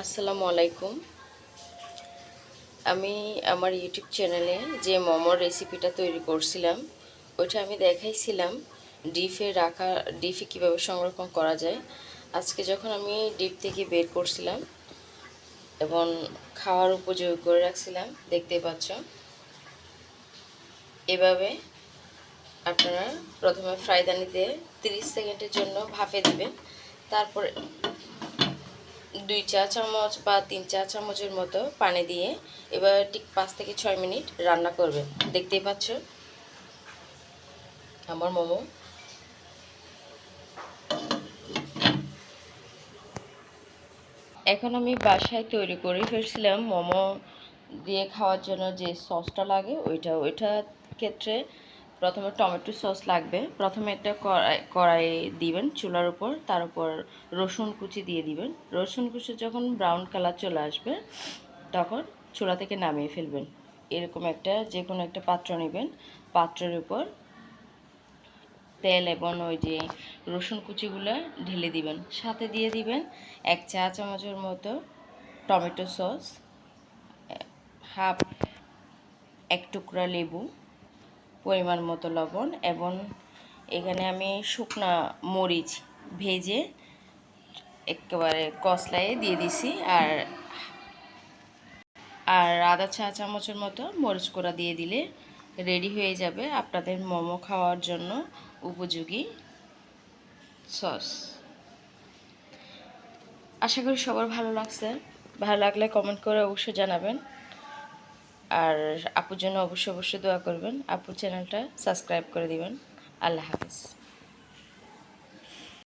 আসসালামু আলাইকুম। আমি আমার ইউটিউব চ্যানেলে যে মোমোর রেসিপিটা তৈরি করছিলাম, ওইটা আমি দেখাইছিলাম ডিপে রাখা ডিপে কীভাবে সংরক্ষণ করা যায়। আজকে যখন আমি ডিপ থেকে বের করছিলাম এবং খাওয়ার উপযোগী করে রাখছিলাম দেখতে পাচ্ছ। এভাবে আপনারা প্রথমে ফ্রাইদানিতে 30 সেকেন্ডের জন্য ভাপে দিবেন, তারপর দুই চা চামচ বা তিন চা চামচের মতো পানি দিয়ে এবার ঠিক পাঁচ থেকে ছয় মিনিট রান্না করবে দেখতেই পাচ্ছ? আমার মোমো। এখন আমি বাসায় তৈরি করে ফেলছিলাম মোমো দিয়ে খাওয়ার জন্য যে সসটা লাগে, ওইটা ওইটা ক্ষেত্রে প্রথমে টমেটো সস লাগবে। প্রথমে একটা কড়াই কড়াই দিবেন চুলার উপর, তার উপর রসুন কুচি দিয়ে দিবেন। রসুন কুচি যখন ব্রাউন কালার চলে আসবে, তখন চুলা থেকে নামিয়ে ফেলবেন। এরকম একটা যে কোনো একটা পাত্র নেবেন। পাত্রের উপর তেল এবং ওই যে রসুন কুচিগুলো ঢেলে দিবেন। সাথে দিয়ে দিবেন এক চা চামচের মতো টমেটো সস হাফ এক টুকরা লেবু। পরিমাণ মতো লবণ এবং এখানে আমি শুকনা মরিচ ভেজে একেবারে কসলায় দিয়ে দিছি আর আর আধা চা চামচের মতো মরিচ কোড়া দিয়ে দিলে রেডি হয়ে যাবে আপনাদের মোমো খাওয়ার জন্য উপযোগী সস। আশা করি সবার ভালো লাগছে। ভালো লাগলে কমেন্ট করে অবশ্যই জানাবেন। আর আপুর জন্য অবশ্যই অবশ্যই দোয়া করবেন। আপুর চ্যানেলটা সাবস্ক্রাইব করে দিবেন। আল্লাহ হাফিজ।